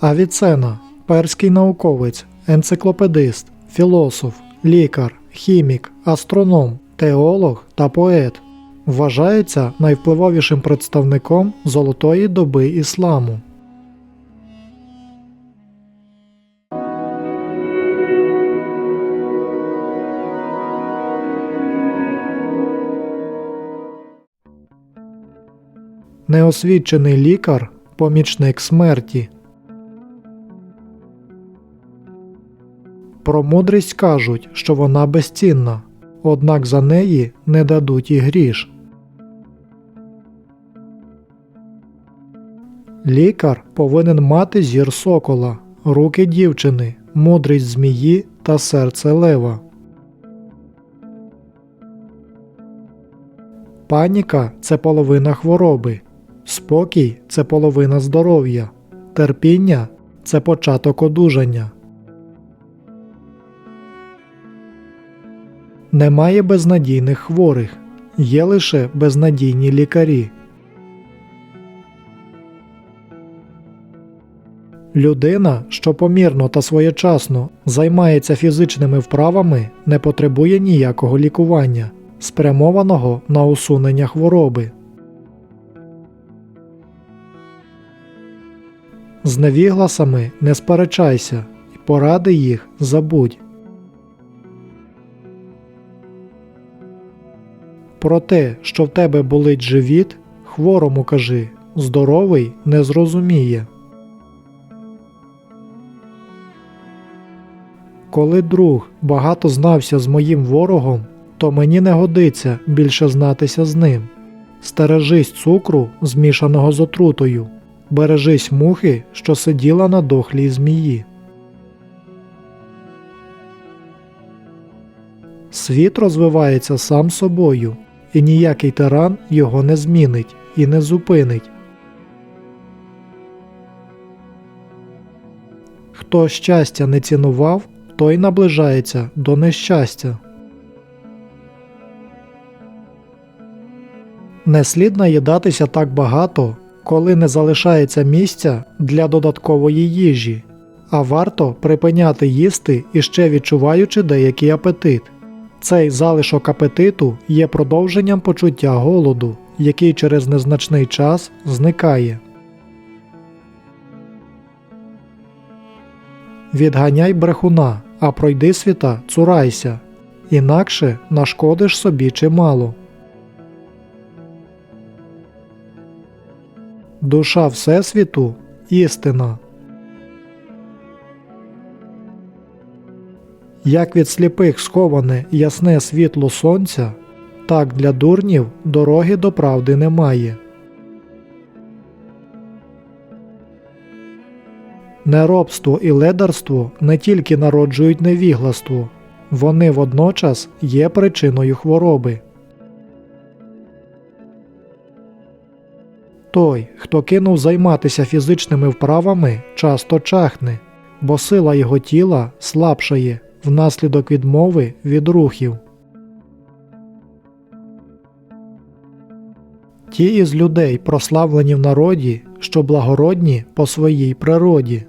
Авіцена перський науковець, енциклопедист, філософ, лікар, хімік, астроном, теолог та поет. Вважається найвпливовішим представником золотої доби ісламу. Неосвідчений лікар помічник смерті. Про мудрість кажуть, що вона безцінна, однак за неї не дадуть і гріш. Лікар повинен мати зір сокола, руки дівчини, мудрість змії та серце лева. Паніка це половина хвороби, спокій це половина здоров'я, терпіння це початок одужання. Немає безнадійних хворих, є лише безнадійні лікарі. Людина, що помірно та своєчасно займається фізичними вправами, не потребує ніякого лікування, спрямованого на усунення хвороби. З невігласами не сперечайся, і поради їх забудь. Про те, що в тебе болить живіт, хворому кажи, здоровий не зрозуміє. Коли друг багато знався з моїм ворогом, то мені не годиться більше знатися з ним. Стережись цукру, змішаного з отрутою, бережись мухи, що сиділа на дохлій змії. Світ розвивається сам собою, і ніякий тиран його не змінить і не зупинить. Хто щастя не цінував, той наближається до нещастя. Не слід наїдатися так багато, коли не залишається місця для додаткової їжі, а варто припиняти їсти іще відчуваючи деякий апетит. Цей залишок апетиту є продовженням почуття голоду, який через незначний час зникає. Відганяй брехуна, а пройди світа, цурайся, інакше нашкодиш собі чимало. Душа Всесвіту істина. Як від сліпих сховане ясне світло сонця, так для дурнів дороги до правди немає. Неробство і ледарство не тільки народжують невігластво, вони водночас є причиною хвороби. Той, хто кинув займатися фізичними вправами, часто чахне, бо сила його тіла слабшає внаслідок відмови від рухів. Ті із людей прославлені в народі, що благородні по своїй природі.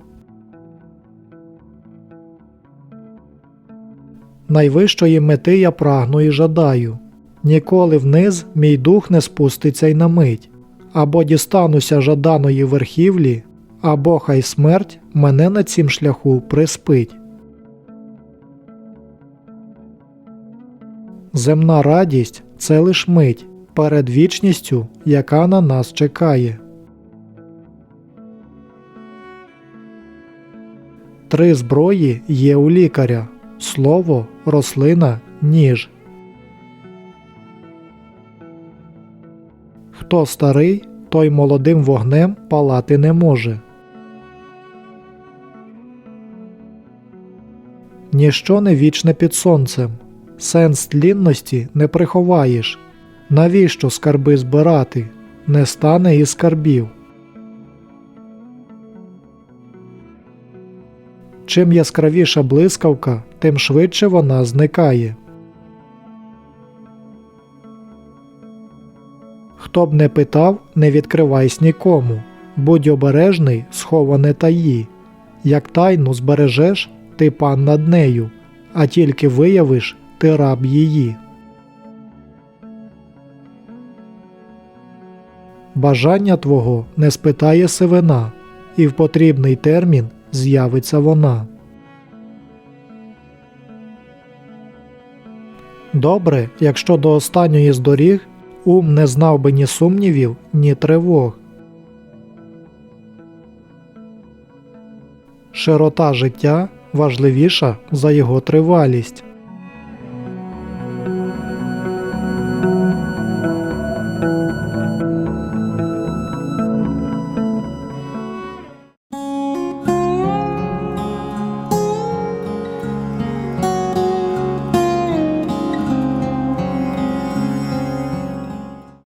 Найвищої мети я прагну і жадаю. Ніколи вниз мій дух не спуститься й на мить, або дістануся жаданої верхівлі, або хай смерть мене на цім шляху приспить. Земна радість це лиш мить перед вічністю, яка на нас чекає. Три зброї є у лікаря слово, рослина, ніж. Хто старий, той молодим вогнем палати не може. Ніщо не вічне під сонцем. Сенс тлінності не приховаєш. Навіщо скарби збирати? Не стане і скарбів. Чим яскравіша блискавка, тим швидше вона зникає. Хто б не питав, не відкривайсь нікому. Будь обережний, сховане таї. Як тайну збережеш, ти пан над нею, а тільки виявиш, ти раб її. Бажання твого не спитає сивина, і в потрібний термін з'явиться вона. Добре, якщо до останньої з доріг ум не знав би ні сумнівів, ні тривог. Широта життя важливіша за його тривалість.